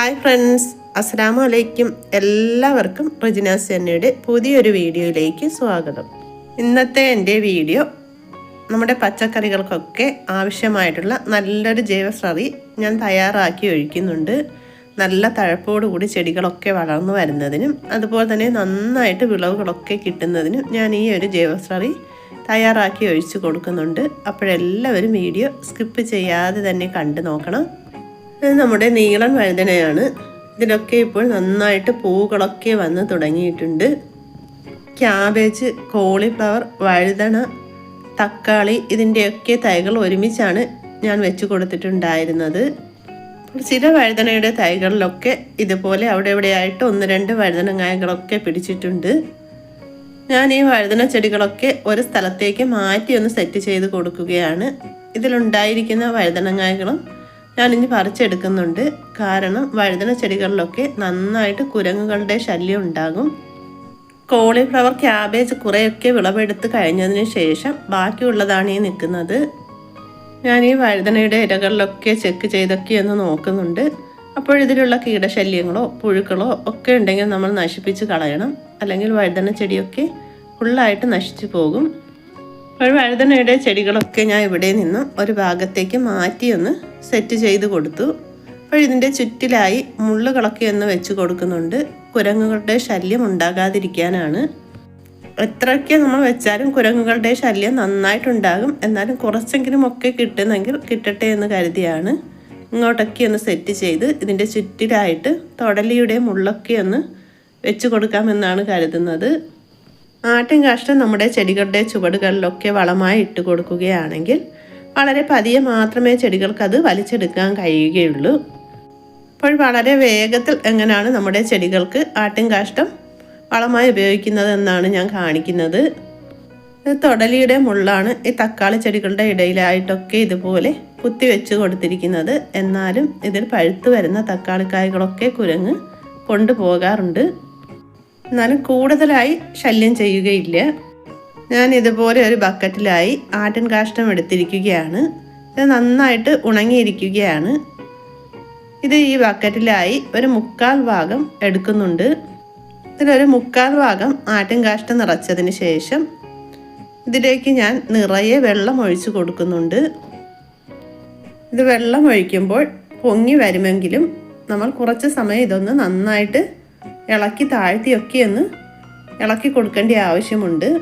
Hi friends. അസ്സാമു അലൈക്കും എല്ലാവർക്കും Regina സെന്നയുടെ പുതിയൊരു വീഡിയോയിലേക്ക് സ്വാഗതം. ഇന്നത്തെ എന്റെ വീഡിയോ നമ്മുടെ പച്ചക്കറികൾക്കൊക്കെ ആവശ്യമായിട്ടുള്ള നല്ലൊരു ജൈവസ്രറി ഞാൻ തയ്യാറാക്കി ഒഴിക്കുന്നുണ്ട്. നല്ല തഴപ്പോടുകൂടി ചെടികളൊക്കെ വളർന്നു വരുന്നതിനും അതുപോലെ തന്നെ നന്നായിട്ട് വിളവുകളൊക്കെ കിട്ടുന്നതിനും ഞാൻ ഈ ഒരു ജൈവസ്രറി തയ്യാറാക്കി ഒഴിച്ചു കൊടുക്കുന്നുണ്ട്. അപ്പോഴെല്ലാവരും വീഡിയോ സ്കിപ്പ് ചെയ്യാതെ തന്നെ കണ്ടു നോക്കണം. ഇത് നമ്മുടെ നീളൻ വഴുതനയാണ്. ഇതിലൊക്കെ ഇപ്പോൾ നന്നായിട്ട് പൂക്കളൊക്കെ വന്ന് തുടങ്ങിയിട്ടുണ്ട്. ക്യാബേജ് കോളിഫ്ലവർ വഴുതന തക്കാളി ഇതിന്റെയൊക്കെ തൈകൾ ഒരുമിച്ചാണ് ഞാൻ വെച്ച് കൊടുത്തിട്ടുണ്ടായിരുന്നത്. ചില വഴുതനയുടെ തൈകളിലൊക്കെ ഇതുപോലെ അവിടെ ഇവിടെയായിട്ട് ഒന്ന് രണ്ട് വഴുതനങ്ങായകളൊക്കെ പിടിച്ചിട്ടുണ്ട്. ഞാൻ ഈ വഴുതന ചെടികളൊക്കെ ഒരു സ്ഥലത്തേക്ക് മാറ്റി ഒന്ന് സെറ്റ് ചെയ്ത് കൊടുക്കുകയാണ്. ഇതിലുണ്ടായിരിക്കുന്ന വഴുതനങ്ങായകളും ഞാനിനി പറിച്ചെടുക്കുന്നുണ്ട്. കാരണം വഴുതന ചെടികളിലൊക്കെ നന്നായിട്ട് കുരങ്ങുകളുടെ ശല്യം ഉണ്ടാകും. കോളിഫ്ലവർ ക്യാബേജ് കുറേയൊക്കെ വിളവെടുത്ത് കഴിഞ്ഞതിന് ശേഷം ബാക്കിയുള്ളതാണ് ഈ നിൽക്കുന്നത്. ഞാൻ ഈ വഴുതനയുടെ ഇലകളിലൊക്കെ ചെക്ക് ചെയ്തൊക്കെ ഒന്ന് നോക്കുന്നുണ്ട്. അപ്പോൾ ഇതിലുള്ള കീടശല്യങ്ങളോ പുഴുക്കളോ ഒക്കെ ഉണ്ടെങ്കിൽ നമ്മൾ നശിപ്പിച്ച് കളയണം. അല്ലെങ്കിൽ വഴുതന ചെടിയൊക്കെ ഫുള്ളായിട്ട് നശിച്ചു പോകും. അപ്പോൾ വഴുതനയുടെ ചെടികളൊക്കെ ഞാൻ ഇവിടെ നിന്ന് ഒരു ഭാഗത്തേക്ക് മാറ്റി ഒന്ന് സെറ്റ് ചെയ്ത് കൊടുത്തു. അപ്പോൾ ഇതിന്റെ ചുറ്റിലായി മുള്ളുകളൊക്കെ ഒന്ന് വെച്ച് കൊടുക്കുന്നുണ്ട്. കുരങ്ങുകളുടെ ശല്യം ഉണ്ടാകാതിരിക്കാനാണ്. എത്രയൊക്കെ നമ്മൾ വെച്ചാലും കുരങ്ങുകളുടെ ശല്യം നന്നായിട്ടുണ്ടാകും. എന്നാലും കുറച്ചെങ്കിലും ഒക്കെ കിട്ടുന്നെങ്കിൽ കിട്ടട്ടെ എന്ന് കരുതിയാണ്. ഇങ്ങോട്ടൊക്കെ ഒന്ന് സെറ്റ് ചെയ്ത് ഇതിന്റെ ചുറ്റിലായിട്ട് തൊടലിയുടെ മുള്ളൊക്കെ ഒന്ന് വെച്ച് കൊടുക്കാമെന്നാണ് കരുതുന്നത്. ആട്ടിൻ കാഷ്ടം നമ്മുടെ ചെടികളുടെ ചുവടുകളിലൊക്കെ വളമായി ഇട്ട് കൊടുക്കുകയാണെങ്കിൽ വളരെ പതിയെ മാത്രമേ ചെടികൾക്ക് അത് വലിച്ചെടുക്കാൻ കഴിയുകയുള്ളൂ. അപ്പോൾ വളരെ വേഗത്തിൽ എങ്ങനെയാണ് നമ്മുടെ ചെടികൾക്ക് ആട്ടിൻ കാഷ്ടം വളമായി ഉപയോഗിക്കുന്നത് എന്നാണ് ഞാൻ കാണിക്കുന്നത്. തൊടലിയുടെ മുള്ളാണ് ഈ തക്കാളി ചെടികളുടെ ഇടയിലായിട്ടൊക്കെ ഇതുപോലെ കുത്തി വെച്ച് കൊടുത്തിരിക്കുന്നത്. എന്നാലും ഇതിൽ പഴുത്തു വരുന്ന തക്കാളിക്കായകളൊക്കെ കുരങ്ങ് കൊണ്ടുപോകാറുണ്ട്. എന്നാലും കൂടുതലായി ശല്യം ചെയ്യുകയില്ല. ഞാൻ ഇതുപോലെ ഒരു ബക്കറ്റിലായി ആട്ടിൻ കാഷ്ടം എടുത്തിരിക്കുകയാണ്. ഇത് നന്നായിട്ട് ഉണങ്ങിയിരിക്കുകയാണ്. ഇത് ഈ ബക്കറ്റിലായി ഒരു മുക്കാൽ ഭാഗം എടുക്കുന്നുണ്ട്. ഇതിലൊരു മുക്കാൽ ഭാഗം ആട്ടിൻ കാഷ്ടം നിറച്ചതിന് ശേഷം ഇതിലേക്ക് ഞാൻ നിറയെ വെള്ളം ഒഴിച്ച് കൊടുക്കുന്നുണ്ട്. ഇത് വെള്ളം ഒഴിക്കുമ്പോൾ പൊങ്ങി വരുമെങ്കിലും നമ്മൾ കുറച്ച് സമയം ഇതൊന്ന് നന്നായിട്ട് ഇളക്കി താഴ്ത്തിയൊക്കെ ഒന്ന് ഇളക്കി കൊടുക്കേണ്ട ആവശ്യമുണ്ട്.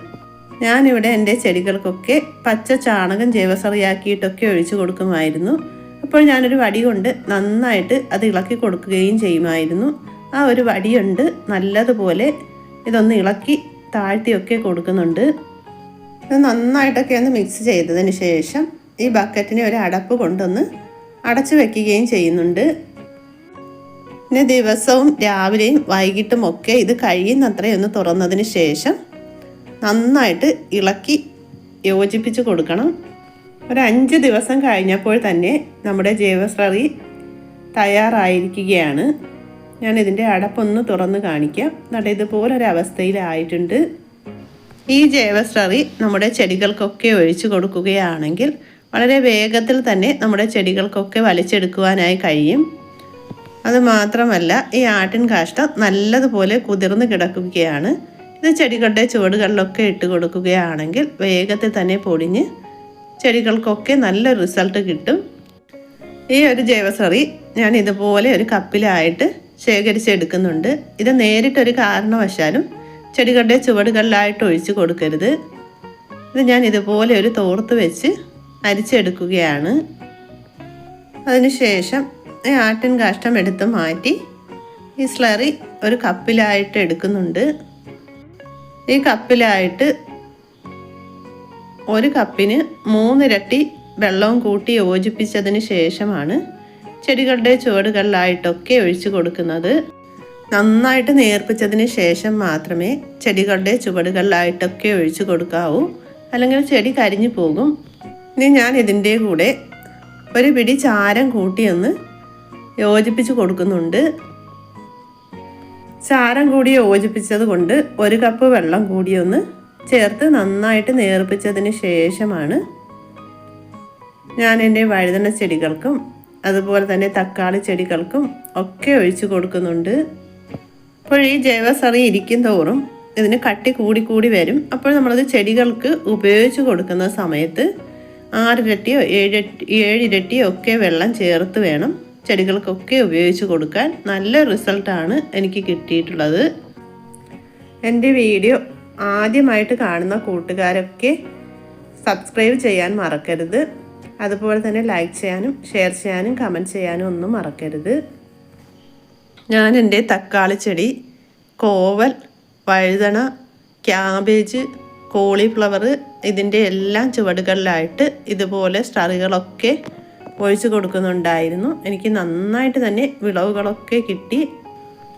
ഞാനിവിടെ എന്റെ ചെടികൾക്കൊക്കെ പച്ച ചാണകം ജൈവസറിയാക്കിയിട്ടൊക്കെ ഒഴിച്ചു കൊടുക്കുമായിരുന്നു. അപ്പോൾ ഞാനൊരു വടി കൊണ്ട് നന്നായിട്ട് അത് ഇളക്കി കൊടുക്കുകയും ചെയ്യുമായിരുന്നു. ആ ഒരു വടിയുണ്ട് നല്ലതുപോലെ ഇതൊന്ന് ഇളക്കി താഴ്ത്തിയൊക്കെ കൊടുക്കുന്നുണ്ട്. ഇത് നന്നായിട്ടൊക്കെ ഒന്ന് മിക്സ് ചെയ്തതിന് ശേഷം ഈ ബക്കറ്റിനെ ഒരു അടപ്പ് കൊണ്ടൊന്ന് അടച്ചു വെക്കുകയും ചെയ്യുന്നുണ്ട്. പിന്നെ ദിവസവും രാവിലെയും വൈകിട്ടും ഒക്കെ ഇത് കഴിയുന്നത്രയൊന്ന് തുറന്നതിന് ശേഷം നന്നായിട്ട് ഇളക്കി യോജിപ്പിച്ച് കൊടുക്കണം. ഒരു അഞ്ച് ദിവസം കഴിഞ്ഞപ്പോൾ തന്നെ നമ്മുടെ ജൈവസ്രറി തയ്യാറായിരിക്കുകയാണ്. ഞാൻ ഇതിന്റെ അടപ്പൊന്ന് തുറന്ന് കാണിക്കാം. എന്നിട്ട് ഇതുപോലൊരവസ്ഥയിലായിട്ടുണ്ട്. ഈ ജൈവസ്രറി നമ്മുടെ ചെടികൾക്കൊക്കെ ഒഴിച്ചു കൊടുക്കുകയാണെങ്കിൽ വളരെ വേഗത്തിൽ തന്നെ നമ്മുടെ ചെടികൾക്കൊക്കെ വലിച്ചെടുക്കുവാനായി കഴിയും. അത് മാത്രമല്ല ഈ ആട്ടിൻ കാഷ്ടം നല്ലതുപോലെ കുതിർന്ന് കിടക്കുകയാണ്. ഇത് ചെടികളുടെ ചുവടുകളിലൊക്കെ ഇട്ട് കൊടുക്കുകയാണെങ്കിൽ വേഗത്തിൽ തന്നെ പൊടിഞ്ഞ് ചെടികൾക്കൊക്കെ നല്ല റിസൾട്ട് കിട്ടും. ഈ ഒരു ജൈവസറി ഞാൻ ഇതുപോലെ ഒരു കപ്പിലായിട്ട് ശേഖരിച്ചെടുക്കുന്നുണ്ട് ഇത് നേരിട്ടൊരു കാരണവശാലും ചെടികളുടെ ചുവടുകളിലായിട്ട് ഒഴിച്ചു കൊടുക്കരുത്. ഇത് ഞാൻ ഇതുപോലെ ഒരു തോർത്ത് വെച്ച് അരിച്ചെടുക്കുകയാണ്. അതിനുശേഷം ആട്ടിൻ കാഷ്ടം എടുത്ത് മാറ്റി ഈ സ്ലറി ഒരു കപ്പിലായിട്ട് എടുക്കുന്നുണ്ട്. ഈ കപ്പിലായിട്ട് ഒരു കപ്പിന് മൂന്നിരട്ടി വെള്ളവും കൂട്ടി യോജിപ്പിച്ചതിന് ശേഷമാണ് ചെടികളുടെ ചുവടുകളിലായിട്ടൊക്കെ ഒഴിച്ചു കൊടുക്കുന്നത്. നന്നായിട്ട് നേർപ്പിച്ചതിന് ശേഷം മാത്രമേ ചെടികളുടെ ചുവടുകളിലായിട്ടൊക്കെ ഒഴിച്ചു കൊടുക്കാവൂ. അല്ലെങ്കിൽ ചെടി കരിഞ്ഞു പോകും. ഇനി ഞാൻ ഇതിന്റെ കൂടെ ഒരു പിടി ചാരം കൂട്ടിയൊന്ന് യോജിപ്പിച്ച് കൊടുക്കുന്നുണ്ട്. ചാരം കൂടി യോജിപ്പിച്ചത് കൊണ്ട് ഒരു കപ്പ് വെള്ളം കൂടി ഒന്ന് ചേർത്ത് നന്നായിട്ട് നേർപ്പിച്ചതിന് ശേഷമാണ് ഞാൻ എന്റെ വഴുതന ചെടികൾക്കും അതുപോലെ തന്നെ തക്കാളി ചെടികൾക്കും ഒക്കെ ഒഴിച്ചു കൊടുക്കുന്നുണ്ട്. അപ്പോൾ ഈ ജൈവസറി ഇരിക്കും തോറും ഇതിന് കട്ടി കൂടി കൂടി വരും. അപ്പോൾ നമ്മളത് ചെടികൾക്ക് ഉപയോഗിച്ച് കൊടുക്കുന്ന സമയത്ത് ആറിരട്ടിയോ ഏഴിരട്ടി ഏഴിരട്ടിയോ ഒക്കെ വെള്ളം ചേർത്ത് വേണം. ചെടികൾക്കൊക്കെ ഉപയോഗിച്ച് കൊടുക്കാൻ നല്ല റിസൾട്ടാണ് എനിക്ക് കിട്ടിയിട്ടുള്ളത്. എന്റെ വീഡിയോ ആദ്യമായിട്ട് കാണുന്ന കൂട്ടുകാരൊക്കെ സബ്സ്ക്രൈബ് ചെയ്യാൻ മറക്കരുത്. അതുപോലെ തന്നെ ലൈക്ക് ചെയ്യാനും ഷെയർ ചെയ്യാനും കമന്റ് ചെയ്യാനും ഒന്നും മറക്കരുത്. ഞാൻ എന്റെ തക്കാളി ചെടി കോവൽ വഴുതണ ക്യാബേജ് കോളിഫ്ലവർ ഇതിന്റെ എല്ലാം ചുവടുകളിലായിട്ട് ഇതുപോലെ സ്റ്റാറുകളൊക്കെ ഒഴിച്ചു കൊടുക്കുന്നുണ്ടായിരുന്നു. എനിക്ക് നന്നായിട്ട് തന്നെ വിളവുകളൊക്കെ കിട്ടി.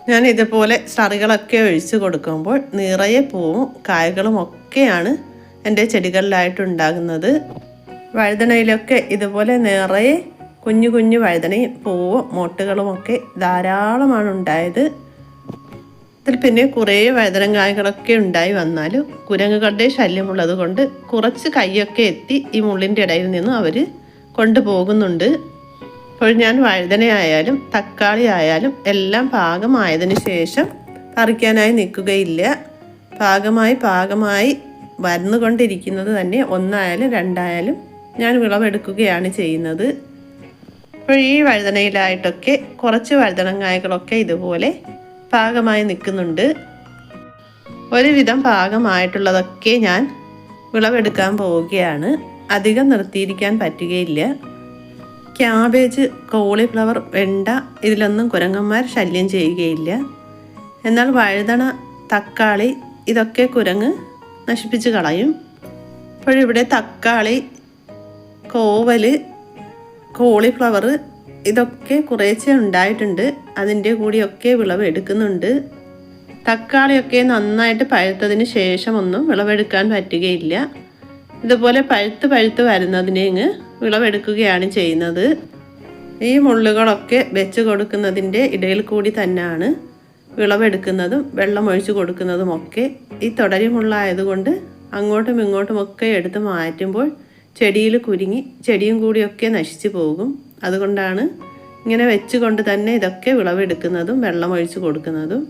ഞാൻ ഇതുപോലെ സ്റ്ററികളൊക്കെ ഒഴിച്ച് കൊടുക്കുമ്പോൾ നിറയെ പൂവും കായകളും ഒക്കെയാണ് എന്റെ ചെടികളിലായിട്ടുണ്ടാകുന്നത്. വഴുതനയിലൊക്കെ ഇതുപോലെ നിറയെ കുഞ്ഞു കുഞ്ഞു വഴുതനയും പൂവും മൊട്ടുകളുമൊക്കെ ധാരാളമാണ് ഉണ്ടായത്. ഇതിൽ പിന്നെ കുറേ വഴുതനങ്കായകളൊക്കെ ഉണ്ടായി വന്നാലും കുരങ്ങുകളുടെ ശല്യമുള്ളത് കൊണ്ട് കുറച്ച് കൈയൊക്കെ എത്തി ഈ മുള്ളിന്റെ ഇടയിൽ നിന്നും അവർ കൊണ്ടുപോകുന്നുണ്ട്. അപ്പോൾ ഞാൻ വഴുതനയായാലും തക്കാളി ആയാലും എല്ലാം പാകമായതിനു ശേഷം പറിക്കാനായി നിൽക്കുകയില്ല. പാകമായി പാകമായി വരുന്നുകൊണ്ടിരിക്കുന്നത് തന്നെ ഒന്നായാലും രണ്ടായാലും ഞാൻ വിളവെടുക്കുകയാണ് ചെയ്യുന്നത്. അപ്പോൾ ഈ വഴുതനയിലായിട്ടൊക്കെ കുറച്ച് വഴുതനങ്ങായകളൊക്കെ ഇതുപോലെ പാകമായി നിൽക്കുന്നുണ്ട്. ഒരുവിധം പാകമായിട്ടുള്ളതൊക്കെ ഞാൻ വിളവെടുക്കാൻ പോവുകയാണ്. അധികം നിർത്തിയിരിക്കാൻ പറ്റുകയില്ല. ക്യാബേജ് കോളിഫ്ലവർ വെണ്ട ഇതിലൊന്നും കുരങ്ങന്മാർ ശല്യം ചെയ്യുകയില്ല. എന്നാൽ വഴുതണ തക്കാളി ഇതൊക്കെ കുരങ്ങ് നശിപ്പിച്ച് കളയും. അപ്പോഴിവിടെ തക്കാളി കോവൽ കോളിഫ്ലവർ ഇതൊക്കെ കുറേശ്ശെ ഉണ്ടായിട്ടുണ്ട്. അതിന്റെ കൂടിയൊക്കെ വിളവ് എടുക്കുന്നുണ്ട് തക്കാളിയൊക്കെ നന്നായിട്ട് പഴുത്തതിന് ശേഷമൊന്നും വിളവെടുക്കാൻ പറ്റുകയില്ല. ഇതുപോലെ പഴുത്ത് പഴുത്ത് വരുന്നതിനെ ഇങ്ങ് വിളവെടുക്കുകയാണ് ചെയ്യുന്നത്. ഈ മുള്ളുകളൊക്കെ വെച്ച് കൊടുക്കുന്നതിന്റെ ഇടയിൽ കൂടി തന്നെയാണ് വിളവെടുക്കുന്നതും വെള്ളം ഒഴിച്ചു കൊടുക്കുന്നതും ഒക്കെ ഈ തുടരി മുള്ളായതുകൊണ്ട് അങ്ങോട്ടും ഇങ്ങോട്ടും ഒക്കെ എടുത്ത് മാറ്റുമ്പോൾ ചെടിയിൽ കുരുങ്ങി ചെടിയും കൂടിയൊക്കെ നശിച്ചു പോകും. അതുകൊണ്ടാണ് ഇങ്ങനെ വെച്ചുകൊണ്ട് തന്നെ ഇതൊക്കെ വിളവെടുക്കുന്നതും വെള്ളം കൊടുക്കുന്നതും